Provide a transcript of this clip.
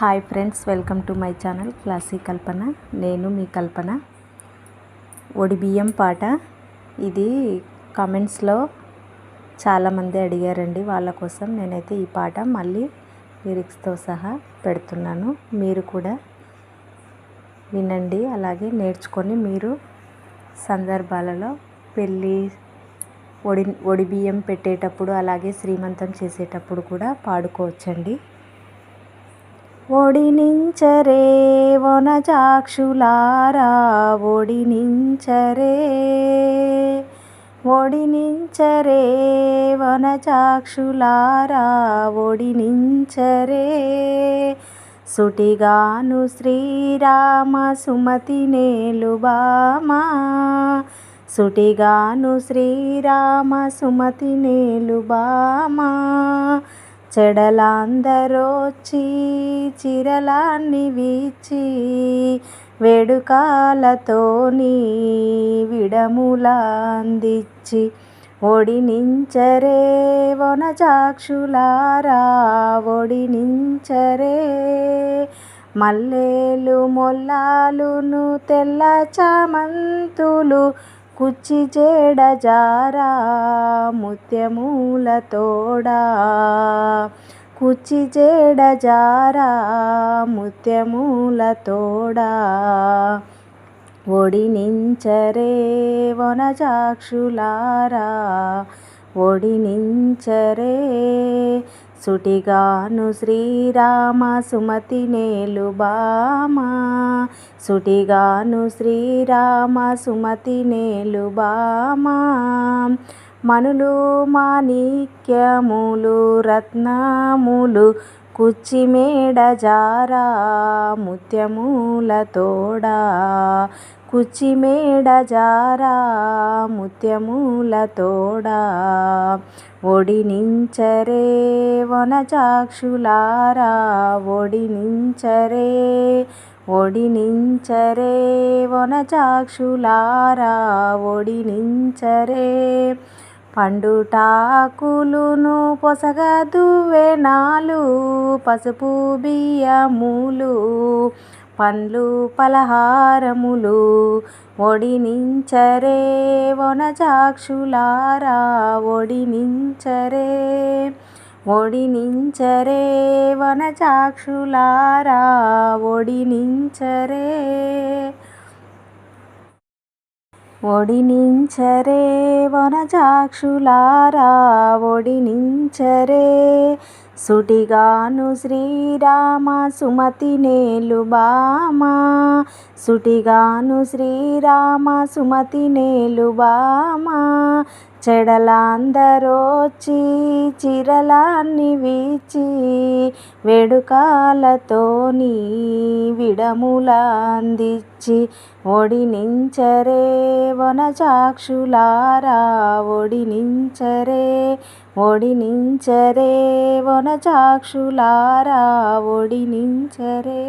Hi friends welcome to my channel classy Kalpana. నేను మీ కల్పన. ఒడిబియ్యం పాట. ఇది కామెంట్స్లో చాలామంది అడిగారండి వాళ్ళ కోసం. నేనైతే ఈ పాట మళ్ళీ లిరిక్స్తో సహా పెడుతున్నాను. మీరు కూడా వినండి. అలాగే నేర్చుకొని మీరు సందర్భాలలో పెళ్ళి ఒడి ఒడిబియ్యం పెట్టేటప్పుడు అలాగే శ్రీమంతం చేసేటప్పుడు కూడా పాడుకోవచ్చండి. ఒడినించరే వనజాక్షులారా ఒడినించరే ఒడినించరే వనజాక్షులారా ఒడినించరే సుటిగాను శ్రీరామ సుమతి నేలుబామా సుటిగాను శ్రీరామ సుమతి నేలుబామా చెడలాందరొచ్చి చిరలాన్ని వీచి వేడుకాలతోని విడములందిచ్చి ఒడినించరే వనజాక్షులారా ఒడినించరే మల్లేలు మొల్లాలును తెల్ల చామంతులు కుచ్చి చేడజారా ముత్యమూల తోడా. కుచ్చి చేడజారా ముత్యమూల తోడా. ఒడినించరే వనజాక్షులారా ఒడినించరే సుటిగాను శ్రీరామ సుమతి నేలు బామా. సుటిగాను శ్రీరామ సుమతి నేలు బామా. మనులు మాణిక్యములు రత్నములు కుచ్చిమేడ జారా ముత్యముల తోడా. కుచ్చిమేడ జారా ముత్యముల తోడా. ఒడినించరే వనజాక్షులారా ఒడినించరే ఒడినించరే వనజాక్షులారా ఒడినించరే పండుటాకులును పొసగదు వెనాలు పసుపు బియ్యములు పండ్లు పలహారములు. ఒడినించరే వనజాక్షులారా ఒడినించరే ఒడినించరే వనచాక్షులారా ఒడినించరే ఒడినించరే వనచాక్షులారా ఒడినించరే సుటిగాను శ్రీరామ సుమతి నేలు బామా. సుటిగాను శ్రీరామ సుమతి నేలు బామా. చెడలాందరొచ్చి చిరలాన్ని వీచి వేడుకాలతోని విడములాందిచ్చి ఒడినించరే వనజాక్షులారా ఒడినించరే ఒడినించరే వనజాక్షులారా ఒడినించరే.